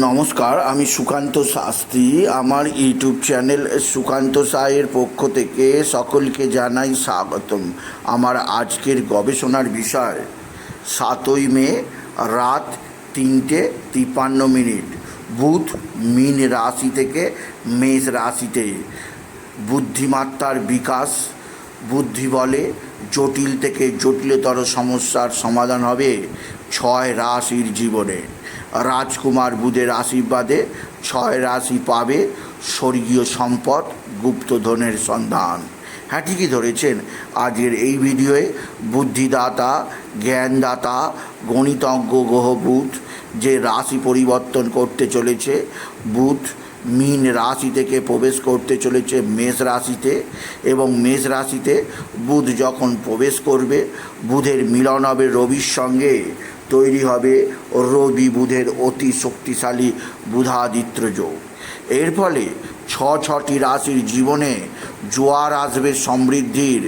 নমস্কার, আমি সুকান্ত শাস্ত্রী। আমার ইউটিউব চ্যানেল সুকান্ত সায়ের পক্ষ থেকে সকলকে জানাই স্বাগতম। আমার আজকের গবেষণার বিষয়, সাতই মে, রাত তিনটে তিপ্পান্ন মিনিট। বুধ মিন রাশি থেকে মেষ রাশিতে। বুদ্ধিমাত্রার বিকাশ, বুদ্ধি বলে জটিল থেকে জটিলতর সমস্যার সমাধান হবে ছয় রাশির জীবনে। রাজকুমার বুধের আশীর্বাদে ছয় রাশি পাবে স্বর্গীয় সম্পদ, গুপ্তধনের সন্ধান। হ্যাঁ ঠিকই ধরেছেন। আজকের এই ভিডিওয়ে বুদ্ধিদাতা, জ্ঞানদাতা, গণিতজ্ঞ গ্রহ বুধ যে রাশি পরিবর্তন করতে চলেছে, বুধ মীন রাশি থেকে প্রবেশ করতে চলেছে মেষ রাশিতে এবং মেষ রাশিতে বুধ যখন প্রবেশ করবে, বুধের মিলন হবে রবির সঙ্গে। তৈরি হবে রবি বুধের অতি শক্তিশালী বুধাদিত্য যোগ। এর ফলে ছ ছটি রাশির জীবনে জোয়ার আসবে সমৃদ্ধির,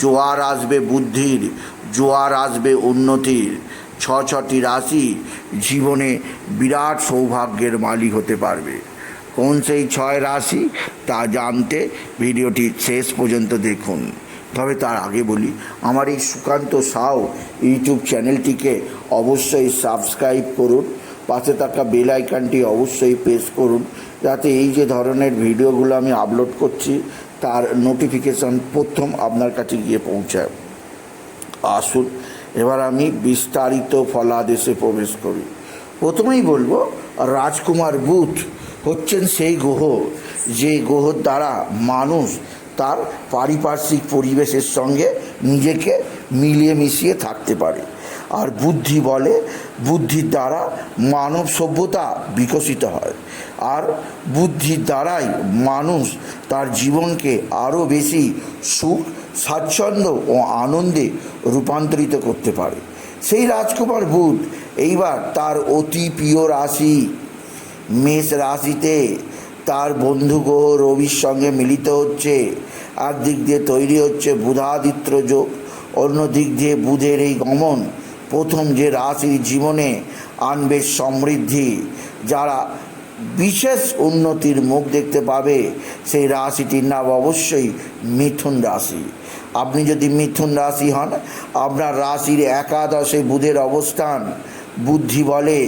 জোয়ার আসবে বুদ্ধির, জোয়ার আসবে উন্নতির। ছ ছটি রাশি জীবনে বিরাট সৌভাগ্যের মালিক হতে পারবে। কোন সেই ছয় রাশি? তা জানতে ভিডিওটি শেষ পর্যন্ত দেখুন। তবে তার আগে বলি, আমার এই সুকান্ত সাউ ইউটিউব চ্যানেলটিকে অবশ্যই সাবস্ক্রাইব করুন, পাশে থাকা বেল আইকনটি অবশ্যই প্রেস করুন, যাতে এই যে ধরনের ভিডিওগুলো আমি আপলোড করছি, তার নোটিফিকেশন প্রথম আপনার কাছে গিয়ে পৌঁছায়। আসুন, এবার আমি বিস্তারিত ফলাদেশে প্রবেশ করি। প্রথমেই বলব, রাজকুমার বুথ হচ্ছেন সেই গ্রহ, যে গ্রহর দ্বারা মানুষ তার পারিপার্শ্বিক পরিবেশের সঙ্গে নিজেকে মিলিয়ে মিশিয়ে থাকতে পারে। আর বুদ্ধি বলে, বুদ্ধির দ্বারা মানব সভ্যতা বিকশিত হয়। আর বুদ্ধির দ্বারাই মানুষ তার জীবনকে আরও বেশি সুখ, স্বাচ্ছন্দ্য ও আনন্দে রূপান্তরিত করতে পারে। সেই রাজকুমার বুধ এইবার তার অতি প্রিয় রাশি, মেষ রাশিতে তার বন্ধু রবির সঙ্গে মিলিত হচ্ছে। এক দিক দিয়ে তৈরি হচ্ছে বুধাদিত্য যোগ অন্য দিক দিয়ে বুধের এই গমন প্রথম যে রাশির জীবনে আনবে সমৃদ্ধি, যারা বিশেষ উন্নতির মুখ দেখতে পাবে, সেই রাশিটির নাম অবশ্যই মিথুন রাশি। আপনি যদি মিথুন রাশি হন, আপনার রাশির একাদশে বুধের অবস্থান বুদ্ধি বলে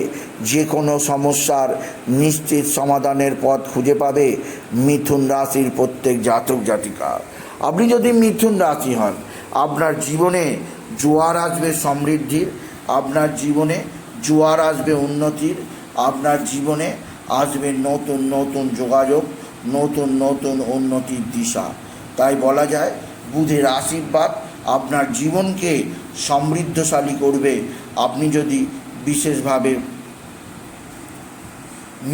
যে কোনো সমস্যার নিশ্চিত সমাধানের পথ খুঁজে পাবে মিথুন রাশির প্রত্যেক জাতক জাতিকা। আপনি যদি মিথুন রাশি হন, আপনার জীবনে জোয়ার আসবে সমৃদ্ধির, আপনার জীবনে জোয়ার আসবে উন্নতির, আপনার জীবনে আসবে নতুন নতুন যোগাযোগ, নতুন নতুন উন্নতির দিশা। তাই বলা যায়, বুধের আশীর্বাদ আপনার জীবনকে সমৃদ্ধশালী করবে। আপনি যদি বিশেষভাবে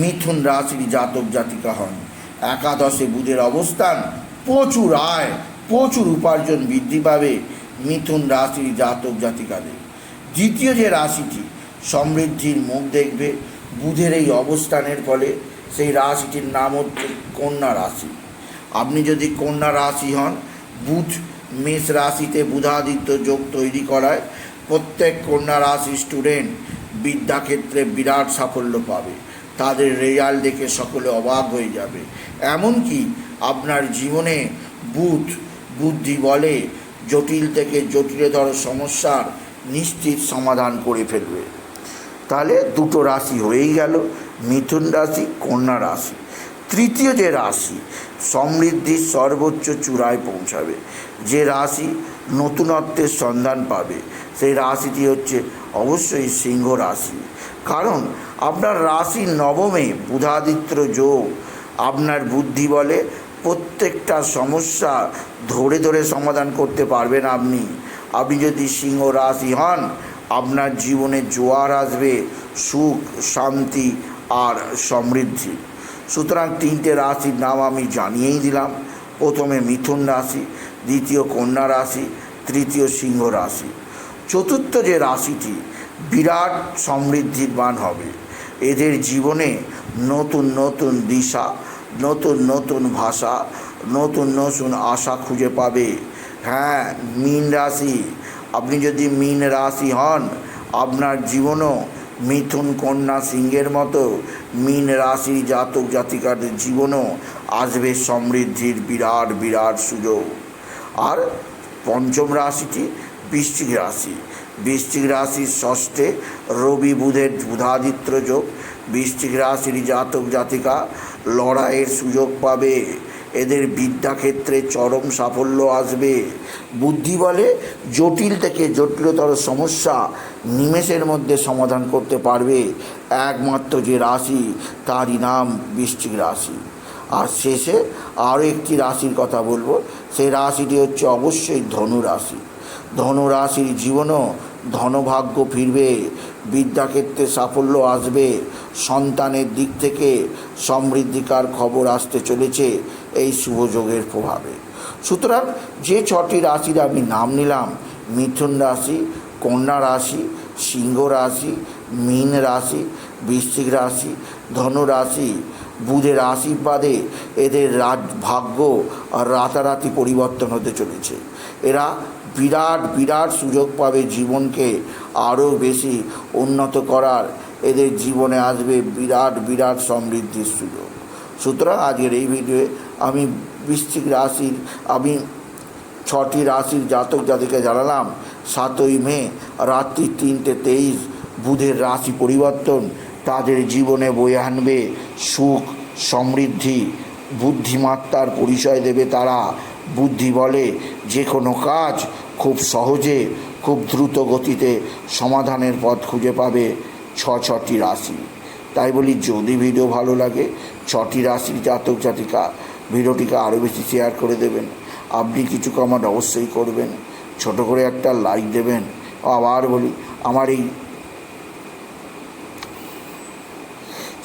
মিথুন রাশির জাতক জাতিকা হন। একাদশে বুধের অবস্থান প্রচুর আয়, প্রচুর উপার্জন বৃদ্ধি পাবে মিথুন রাশির জাতক জাতিকাদের। দ্বিতীয় যে রাশিটি, সমৃদ্ধির মুখ দেখবে, বুধের এই অবস্থানের ফলে সেই রাশিটির নাম হচ্ছে কন্যা রাশি। আপনি যদি কন্যা রাশি হন, বুধ মেষ রাশিতে বুধাদিত্য যোগ তৈরি করায় প্রত্যেক কন্যা রাশি স্টুডেন্ট বিদ্যাক্ষেত্রে বিরাট সাফল্য পাবে। তাদের রেজাল্ট দেখে সকলে অবাক হয়ে যাবে। এমনকি আপনার জীবনে বুধ, বুদ্ধি বলে জটিল থেকে জটিলতর সমস্যার নিশ্চিত সমাধান করে ফেলবে। তাহলে দুটো রাশি হয়েই গেল, মিথুন রাশি, কন্যা রাশি। তৃতীয় যে রাশি, সমৃদ্ধির সর্বোচ্চ চূড়ায় পৌঁছাবে। যে রাশি নতুনত্বের সন্ধান পাবে। সেই রাশিটি হচ্ছে অবশ্যই সিংহ রাশি। কারণ আপনার রাশি নবমে বুধাদিত্য যোগ। আপনার বুদ্ধি বলে প্রত্যেকটা সমস্যা ধরে ধরে সমাধান করতে পারবেন আপনি। আপনি যদি সিংহ রাশি হন, আপনার জীবনে জোয়ার আসবে, সুখ, শান্তি আর সমৃদ্ধি। সুতরাং তিনটে রাশির নাম আমি জানিয়েই দিলাম। প্রথমে মিথুন রাশি দ্বিতীয় কন্যা রাশি, তৃতীয় সিংহ রাশি। চতুর্থ যে রাশিটি, বিরাট সমৃদ্ধিবান হবে। এদের জীবনে নতুন নতুন দিশা, নতুন নতুন ভাষা, নতুন নতুন আশা খুঁজে পাবে। হ্যাঁ মীন রাশি, আপনি যদি মীন রাশি হন, আপনার জীবনও মিথুন কন্যা সিংহের মতো মীন রাশি জাতক জাতিকাদের জীবনও আসবে সমৃদ্ধির বিরাট বিরাট সুযোগ। আর পঞ্চম রাশিটি বৃশ্চিক রাশি। বৃশ্চিক রাশির ষষ্ঠে রবি বুধের বুধাদিত্য যোগ। বৃশ্চিক রাশির জাতক জাতিকা লড়াইয়ের সুযোগ পাবে। এদের বিদ্যাক্ষেত্রে চরম সাফল্য আসবে। বুদ্ধি বলে জটিল থেকে জটিলতর সমস্যা নিমেষের মধ্যে সমাধান করতে পারবে। একমাত্র যে রাশি, তারই নাম বৃশ্চিক রাশি। আর শেষে আরও একটি রাশির কথা বলব। সেই রাশিটি হচ্ছে অবশ্যই ধনু রাশি ধনু রাশির জীবনও ধনভাগ্য ফিরবে, বিদ্যাক্ষেত্রে সাফল্য আসবে, সন্তানের দিক থেকে সমৃদ্ধিকার খবর আসতে চলেছে এই শুভযোগের প্রভাবে। সুতরাং যে ছটি রাশির আমি নাম নিলাম, মিথুন রাশি, কন্যা রাশি, সিংহ রাশি, মীন রাশি, বৃশ্চিক রাশি ধনু রাশি বুধের আশীর্বাদে এদের রাজ ভাগ্য রাতারাতি পরিবর্তন হতে চলেছে। এরা বিরাট বিরাট সুযোগ পাবে জীবনকে আরও বেশি উন্নত করার। এদের জীবনে আসবে বিরাট বিরাট সমৃদ্ধির সুযোগ। সুতরাং আজকের এই ভিডিওয়ে আমি বৃশ্চিক রাশির, আমি ছটি রাশির জাতক জাতিকে জানালাম, সাতই মে, রাত্রি তিনটে তেইশ, বুধের রাশি পরিবর্তন। তাদের জীবনে বয়ে আনবে সুখ, সমৃদ্ধি, বুদ্ধিমত্তার পরিচয় দেবে তারা। বুদ্ধি বলে যে কোনো কাজ খুব সহজে, খুব দ্রুত গতিতে সমাধানের পথ খুঁজে পাবে ছ ছটি রাশি। তাই বলি, যদি ভিডিও ভালো লাগে, ছটি রাশির জাতক জাতিকা ভিডিওটিকে আরও বেশি শেয়ার করে দেবেন। আপনি কিছু কমেন্ট অবশ্যই করবেন। ছোট করে একটা লাইক দেবেন। আবার বলি, আমার এই